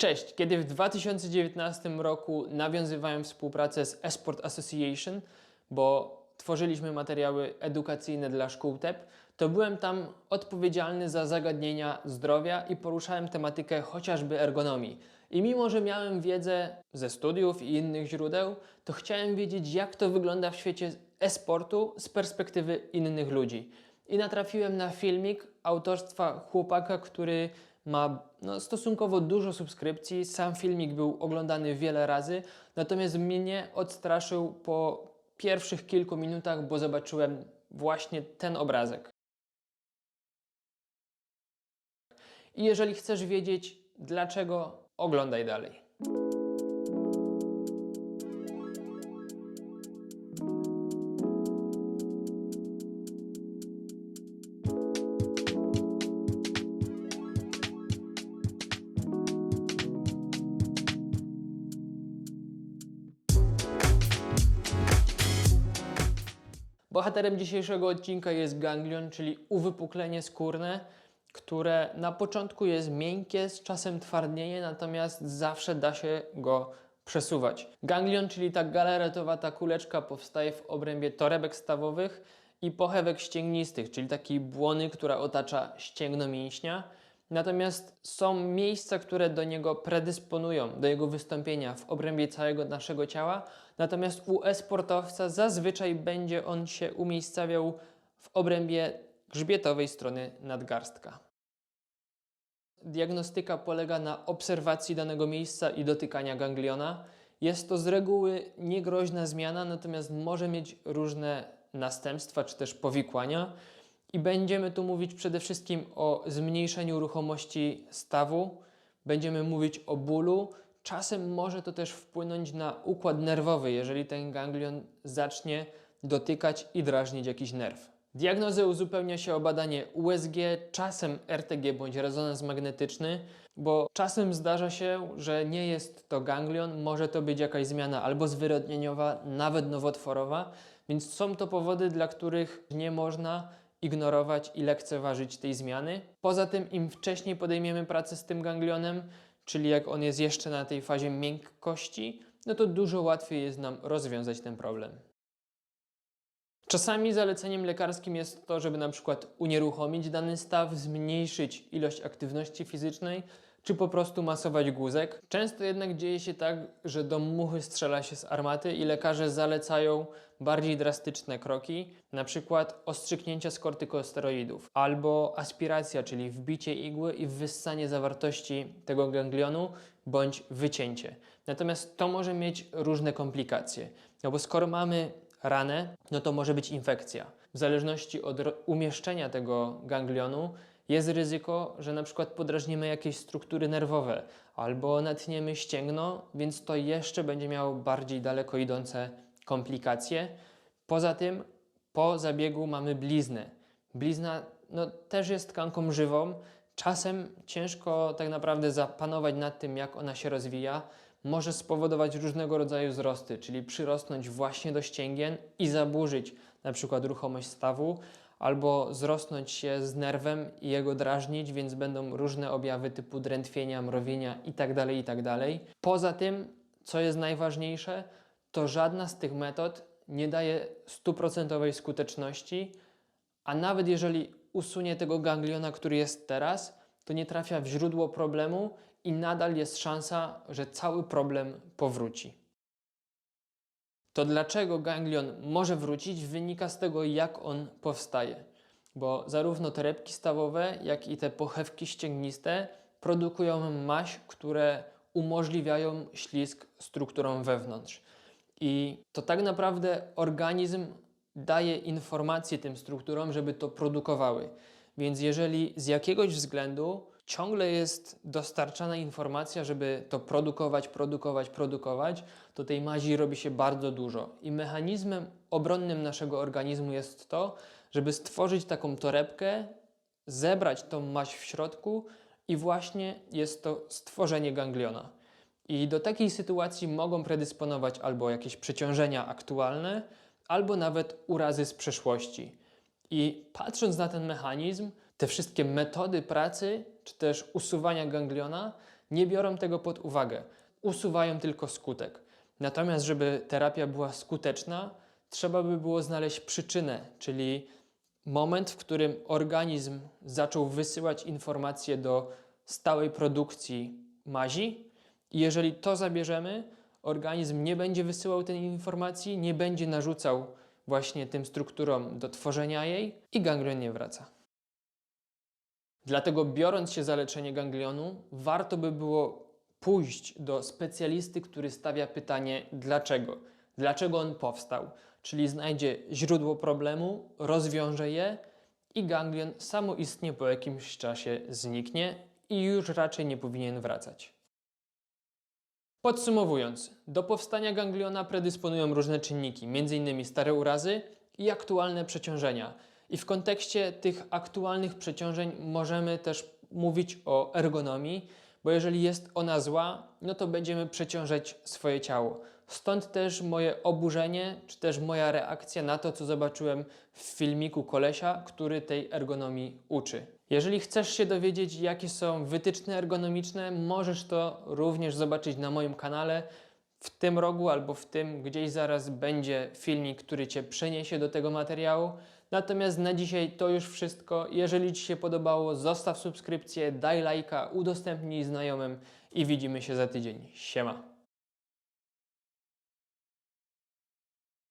Cześć! Kiedy w 2019 roku nawiązywałem współpracę z Esport Association, bo tworzyliśmy materiały edukacyjne dla szkół TEP, to byłem tam odpowiedzialny za zagadnienia zdrowia i poruszałem tematykę chociażby ergonomii. I mimo, że miałem wiedzę ze studiów i innych źródeł, to chciałem wiedzieć, jak to wygląda w świecie e-sportu z perspektywy innych ludzi. I natrafiłem na filmik autorstwa chłopaka, który ma no, stosunkowo dużo subskrypcji. Sam filmik był oglądany wiele razy, natomiast mnie odstraszył po pierwszych kilku minutach, bo zobaczyłem właśnie ten obrazek. I jeżeli chcesz wiedzieć dlaczego, oglądaj dalej. Bohaterem dzisiejszego odcinka jest ganglion, czyli uwypuklenie skórne, które na początku jest miękkie, z czasem twardnieje, natomiast zawsze da się go przesuwać. Ganglion, czyli ta galaretowata kuleczka, powstaje w obrębie torebek stawowych i pochewek ścięgnistych, czyli takiej błony, która otacza ścięgno mięśnia. Natomiast są miejsca, które do niego predysponują, do jego wystąpienia w obrębie całego naszego ciała. Natomiast u e-sportowca zazwyczaj będzie on się umiejscawiał w obrębie grzbietowej strony nadgarstka. Diagnostyka polega na obserwacji danego miejsca i dotykania gangliona. Jest to z reguły niegroźna zmiana, natomiast może mieć różne następstwa czy też powikłania. I będziemy tu mówić przede wszystkim o zmniejszeniu ruchomości stawu, będziemy mówić o bólu. Czasem może to też wpłynąć na układ nerwowy, jeżeli ten ganglion zacznie dotykać i drażnić jakiś nerw. Diagnozę uzupełnia się o badanie USG, czasem RTG bądź rezonans magnetyczny, bo czasem zdarza się, że nie jest to ganglion, może to być jakaś zmiana albo zwyrodnieniowa, nawet nowotworowa, więc są to powody, dla których nie można ignorować i lekceważyć tej zmiany. Poza tym, im wcześniej podejmiemy pracę z tym ganglionem, czyli jak on jest jeszcze na tej fazie miękkości, no to dużo łatwiej jest nam rozwiązać ten problem. Czasami zaleceniem lekarskim jest to, żeby na przykład unieruchomić dany staw, zmniejszyć ilość aktywności fizycznej, czy po prostu masować guzek. Często jednak dzieje się tak, że do muchy strzela się z armaty i lekarze zalecają bardziej drastyczne kroki, na przykład ostrzyknięcia z kortykosteroidów, albo aspiracja, czyli wbicie igły i wyssanie zawartości tego ganglionu, bądź wycięcie. Natomiast to może mieć różne komplikacje, no bo skoro mamy ranę, no to może być infekcja. W zależności od umieszczenia tego ganglionu jest ryzyko, że na przykład podrażnimy jakieś struktury nerwowe albo natniemy ścięgno, więc to jeszcze będzie miało bardziej daleko idące komplikacje. Poza tym po zabiegu mamy bliznę. Blizna no, też jest tkanką żywą. Czasem ciężko tak naprawdę zapanować nad tym, jak ona się rozwija. Może spowodować różnego rodzaju wzrosty, czyli przyrosnąć właśnie do ścięgien i zaburzyć na przykład ruchomość stawu, albo zrosnąć się z nerwem i jego drażnić, więc będą różne objawy typu drętwienia, mrowienia itd. itd. Poza tym, co jest najważniejsze, to żadna z tych metod nie daje stuprocentowej skuteczności, a nawet jeżeli usunie tego gangliona, który jest teraz, to nie trafia w źródło problemu i nadal jest szansa, że cały problem powróci. To dlaczego ganglion może wrócić wynika z tego, jak on powstaje. Bo zarówno torebki stawowe, jak i te pochewki ścięgniste produkują maś, które umożliwiają ślizg strukturom wewnątrz. I to tak naprawdę organizm daje informacje tym strukturom, żeby to produkowały. Więc jeżeli z jakiegoś względu ciągle jest dostarczana informacja, żeby to produkować, produkować, produkować, to tej mazi robi się bardzo dużo. I mechanizmem obronnym naszego organizmu jest to, żeby stworzyć taką torebkę, zebrać tą maź w środku i właśnie jest to stworzenie gangliona. I do takiej sytuacji mogą predysponować albo jakieś przeciążenia aktualne, albo nawet urazy z przeszłości. I patrząc na ten mechanizm, te wszystkie metody pracy, czy też usuwania gangliona, nie biorą tego pod uwagę, usuwają tylko skutek. Natomiast, żeby terapia była skuteczna, trzeba by było znaleźć przyczynę, czyli moment, w którym organizm zaczął wysyłać informacje do stałej produkcji mazi. I jeżeli to zabierzemy, organizm nie będzie wysyłał tej informacji, nie będzie narzucał właśnie tym strukturom do tworzenia jej i ganglion nie wraca. Dlatego biorąc się za leczenie ganglionu, warto by było pójść do specjalisty, który stawia pytanie dlaczego. Dlaczego on powstał? Czyli znajdzie źródło problemu, rozwiąże je i ganglion samoistnie po jakimś czasie zniknie i już raczej nie powinien wracać. Podsumowując, do powstania gangliona predysponują różne czynniki, m.in. stare urazy i aktualne przeciążenia. I w kontekście tych aktualnych przeciążeń możemy też mówić o ergonomii, bo jeżeli jest ona zła, no to będziemy przeciążać swoje ciało. Stąd też moje oburzenie, czy też moja reakcja na to, co zobaczyłem w filmiku kolesia, który tej ergonomii uczy. Jeżeli chcesz się dowiedzieć, jakie są wytyczne ergonomiczne, możesz to również zobaczyć na moim kanale. W tym rogu albo w tym gdzieś zaraz będzie filmik, który Cię przeniesie do tego materiału. Natomiast na dzisiaj to już wszystko. Jeżeli Ci się podobało, zostaw subskrypcję, daj lajka, udostępnij znajomym i widzimy się za tydzień. Siema!